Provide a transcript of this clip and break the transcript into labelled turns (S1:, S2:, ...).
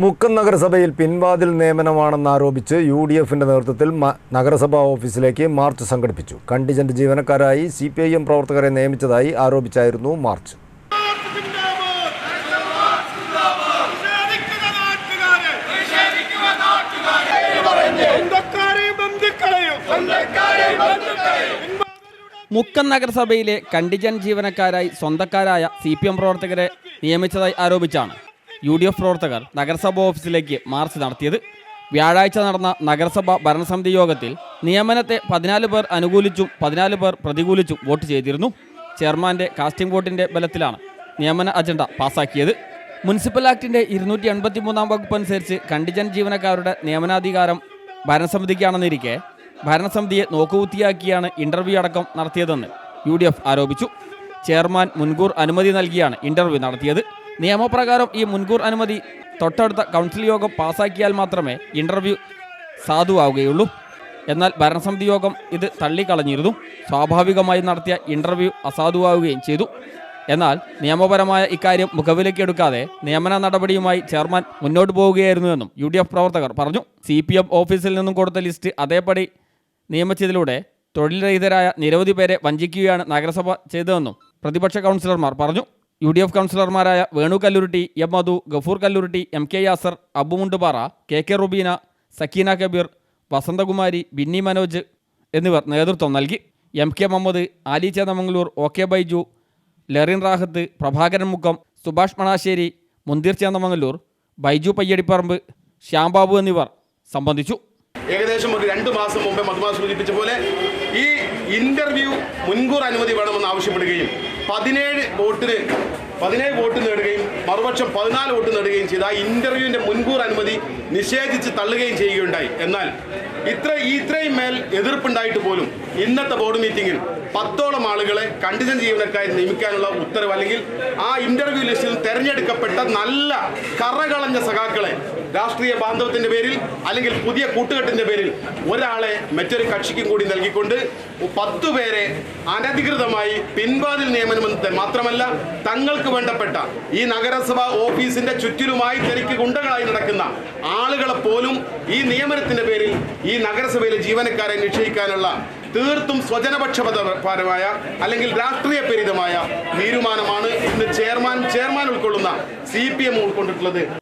S1: മുക്കം നഗരസഭയിൽ പിൻവാതിൽ നിയമനമാണെന്നാരോപിച്ച് U D എഫിന്റെ നേതൃത്വത്തിൽ നഗരസഭാ ഓഫീസിലേക്ക് മാർച്ച് സംഘടിപ്പിച്ചു. കണ്ടിജന്റ് ജീവനക്കാരായി സി പി ഐ എം പ്രവർത്തകരെ നിയമിച്ചതായി ആരോപിച്ചായിരുന്നു മാർച്ച്.
S2: മുക്കം നഗരസഭയിലെ കണ്ടിജൻ ജീവനക്കാരായി സ്വന്തക്കാരായ സി പി എം പ്രവർത്തകരെ നിയമിച്ചതായി ആരോപിച്ചാണ്. യു ഡി എഫ് പ്രവർത്തകർ നഗരസഭാ ഓഫീസിലേക്ക് മാർച്ച് നടത്തിയത്. വ്യാഴാഴ്ച നടന്ന നഗരസഭാ ഭരണസമിതി യോഗത്തിൽ നിയമനത്തെ പതിനാല് പേർ അനുകൂലിച്ചും പതിനാല് പേർ പ്രതികൂലിച്ചും വോട്ട് ചെയ്തിരുന്നു. ചെയർമാന്റെ കാസ്റ്റിംഗ് വോട്ടിന്റെ ബലത്തിലാണ് നിയമന അജണ്ട പാസാക്കിയത്. മുനിസിപ്പൽ ആക്ടിന്റെ ഇരുന്നൂറ്റി എൺപത്തി മൂന്നാം വകുപ്പ് അനുസരിച്ച് കണ്ടിജൻ ജീവനക്കാരുടെ നിയമനാധികാരം ഭരണസമിതിക്കാണെന്നിരിക്കെ ഭരണസമിതിയെ നോക്കുകുത്തിയാക്കിയാണ് ഇന്റർവ്യൂ അടക്കം നടത്തിയതെന്ന് യു ആരോപിച്ചു. ചെയർമാൻ മുൻകൂർ അനുമതി നൽകിയാണ് ഇന്റർവ്യൂ നടത്തിയത്. നിയമപ്രകാരം ഈ മുൻകൂർ അനുമതി തൊട്ടടുത്ത കൗൺസിൽ യോഗം പാസാക്കിയാൽ മാത്രമേ ഇന്റർവ്യൂ സാധുവാവുകയുള്ളൂ. എന്നാൽ ഭരണസമിതി യോഗം ഇത് തള്ളിക്കളഞ്ഞിരുന്നു. സ്വാഭാവികമായി നടത്തിയ ഇന്റർവ്യൂ അസാധുവാവുകയും ചെയ്തു. എന്നാൽ നിയമപരമായ ഇക്കാര്യം മുഖവിലേക്കെടുക്കാതെ നിയമന നടപടിയുമായി ചെയർമാൻ മുന്നോട്ട് പോവുകയായിരുന്നുവെന്നും യു ഡി എഫ് പ്രവർത്തകർ പറഞ്ഞു. സി പി എം ഓഫീസിൽ നിന്നും കൊടുത്ത ലിസ്റ്റ് അതേപടി നിയമിച്ചതിലൂടെ തൊഴിൽ രഹിതരായ നിരവധി പേരെ വഞ്ചിക്കുകയാണ് നഗരസഭ ചെയ്തതെന്നും പ്രതിപക്ഷ കൗൺസിലർമാർ പറഞ്ഞു. യു ഡി എഫ് കൗൺസിലർമാരായ Venu Kalluruti M Madhu Gafoor Kalluruti M K Yasar Abu Mundupara K K Rubeena Sakeena Kabeer Vasanthakumari Binny Manoj എന്നിവർ നേതൃത്വം നൽകി. M K Muhammad Ali Chennamangalur O K Baiju Lerin Rahat Prabhakaran Mukkam Subhash Manassery Munthir Chennamangalur Baiju പയ്യടിപ്പറമ്പ് Shyam Babu എന്നിവർ സംബന്ധിച്ചു.
S3: ഏകദേശം ഒരു രണ്ട് മാസം മുമ്പേ മധുമാ സൂചിപ്പിച്ച പോലെ ഈ ഇന്റർവ്യൂ മുൻകൂർ അനുമതി വേണമെന്ന് ആവശ്യപ്പെടുകയും പതിനേഴ് വോട്ടിന് പതിനേഴ് വോട്ട് നേടുകയും മറുപക്ഷം പതിനാല് വോട്ട് നേടുകയും ചെയ്ത് ആ ഇന്റർവ്യൂവിന്റെ മുൻകൂർ അനുമതി നിഷേധിച്ച് തള്ളുകയും ചെയ്യുകയുണ്ടായി. എന്നാൽ ഇത്ര ഇത്രയും മേൽ എതിർപ്പുണ്ടായിട്ട് പോലും ഇന്നത്തെ ബോർഡ് മീറ്റിംഗിൽ പത്തോളം ആളുകളെ കണ്ടിജൻ ജീവനക്കാരെ നിയമിക്കാനുള്ള ഉത്തരവ് അല്ലെങ്കിൽ ആ ഇന്റർവ്യൂ ലിസ്റ്റിൽ തെരഞ്ഞെടുക്കപ്പെട്ട നല്ല കറകളഞ്ഞ സഖാക്കളെ രാഷ്ട്രീയ ബാന്ധവത്തിന്റെ പേരിൽ അല്ലെങ്കിൽ പുതിയ കൂട്ടുകെട്ടിന്റെ പേരിൽ ഒരാളെ മറ്റൊരു കക്ഷിക്കും കൂടി നൽകിക്കൊണ്ട് പത്തു പേരെ അനധികൃതമായി പിൻവാതിൽ നിയമനമെന്ന് മാത്രമല്ല തങ്ങൾക്ക് വേണ്ടപ്പെട്ട ഈ നഗരസഭ ഓഫീസിന്റെ ചുറ്റിലുമായി തനിക്ക് ഗുണ്ടകളായി നടക്കുന്ന ആളുകളെ പോലും ഈ നിയമനത്തിന്റെ പേരിൽ ഈ നഗരസഭയിലെ ജീവനക്കാരെ നിശ്ചയിക്കാനുള്ള തീർത്തും സ്വജനപക്ഷപരമായ അല്ലെങ്കിൽ രാഷ്ട്രീയ പരിതമായ തീരുമാനമാണ് ഇന്ന് ചെയർമാൻ ചെയർമാൻ ഉൾക്കൊള്ളുന്ന സി പി എം ഉൾക്കൊണ്ടിട്ടുള്ളത്.